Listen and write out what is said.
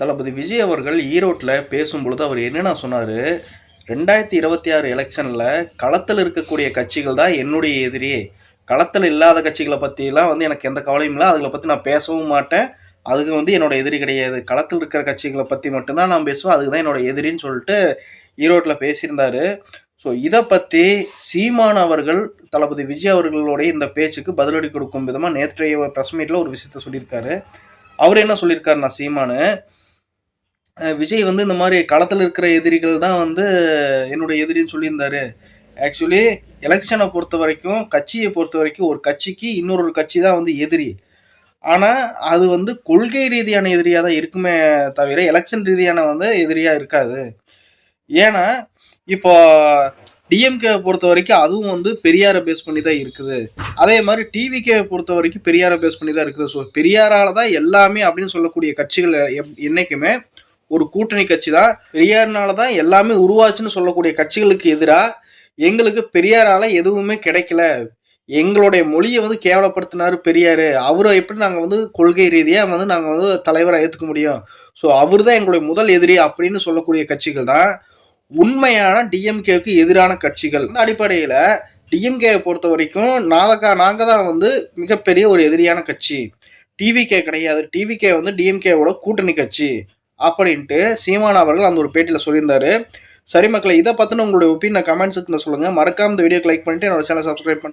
தளபதி விஜய் அவர்கள் ஈரோட்டில் பேசும்பொழுது அவர் என்னென்ன சொன்னார்? ரெண்டாயிரத்தி இருபத்தி ஆறு எலெக்ஷனில் களத்தில் இருக்கக்கூடிய கட்சிகள் தான் என்னுடைய எதிரி. களத்தில் இல்லாத கட்சிகளை பற்றிலாம் வந்து எனக்கு எந்த கவலையும் இல்லை. அதில் பற்றி நான் பேசவும் மாட்டேன். அதுக்கு வந்து என்னோட எதிரி கிடையாது. களத்தில் இருக்கிற கட்சிகளை பற்றி மட்டும்தான் நான் பேசுவேன். அதுக்கு தான் என்னோட எதிரின்னு சொல்லிட்டு ஈரோட்டில் பேசியிருந்தார். ஸோ இதை பற்றி சீமான் அவர்கள் தளபதி விஜய் அவர்களுடைய இந்த பேச்சுக்கு பதிலடி கொடுக்கும் விதமாக நேற்றைய ப்ரெஸ் மீட்டில் ஒரு விஷயத்த சொல்லியிருக்காரு. அவர் என்ன சொல்லியிருக்காருன்னா சீமானு விஜய் வந்து இந்த மாதிரி களத்தில் இருக்கிற எதிரிகள் தான் வந்து என்னுடைய எதிரின்னு சொல்லியிருந்தாரு. ஆக்சுவலி எலெக்ஷனை பொறுத்த வரைக்கும் கட்சியை பொறுத்த வரைக்கும் ஒரு கட்சிக்கு இன்னொரு கட்சி தான் வந்து எதிரி. ஆனால் அது வந்து கொள்கை ரீதியான எதிரியாக தான் இருக்குமே தவிர எலெக்ஷன் ரீதியான வந்து எதிரியாக இருக்காது. ஏன்னா இப்போ டிஎம்கே பொறுத்த வரைக்கும் அதுவும் வந்து பெரியாரை பேஸ் பண்ணி தான் இருக்குது. அதே மாதிரி டிவிகே பொறுத்த வரைக்கும் பெரியாரை பேஸ் பண்ணி தான் இருக்குது. ஸோ பெரியாரால தான் எல்லாமே அப்படின்னு சொல்லக்கூடிய கட்சிகள் எப்- என்னைக்குமே ஒரு கூட்டணி கட்சி தான் பெரியார்னால தான் எல்லாமே உருவாச்சுன்னு சொல்லக்கூடிய கட்சிகளுக்கு எதிராக எங்களுக்கு பெரியாரால எதுவுமே கிடைக்கல. எங்களுடைய மொழியை வந்து கேவலப்படுத்தினாரு பெரியார். அவரை எப்படி நாங்கள் வந்து கொள்கை ரீதியாக வந்து நாங்கள் வந்து தலைவரை ஏற்றுக்க முடியும்? ஸோ அவர் தான் எங்களுடைய முதல் எதிரி அப்படின்னு சொல்லக்கூடிய கட்சிகள் தான். உண்மையான டிஎம்கேவுக்கு எதிரான கட்சிகள். இந்த அடிப்படையில் டிஎம்கேவை பொறுத்த வரைக்கும் நாளைக்கா நாங்கள் தான் வந்து மிகப்பெரிய ஒரு எதிரியான கட்சி. டிவிகே கிடையாது. டிவிகே வந்து டிஎம்கேவோட கூட்டணி கட்சி. அப்படின்ட்டு சீமான் அவர்கள் அந்த ஒரு பேட்டியில் சொல்லியிருந்தாரு. சரி மக்களை இதை பற்றின உங்களுடைய ஒப்பீனியன் கமெண்ட் செக்ஷனில் சொல்லுங்கள் மறக்காம இந்த வீடியோக்கு லைக் பண்ணிட்டு என்னோட சேனல் சப்ஸ்கிரைப் பண்ணி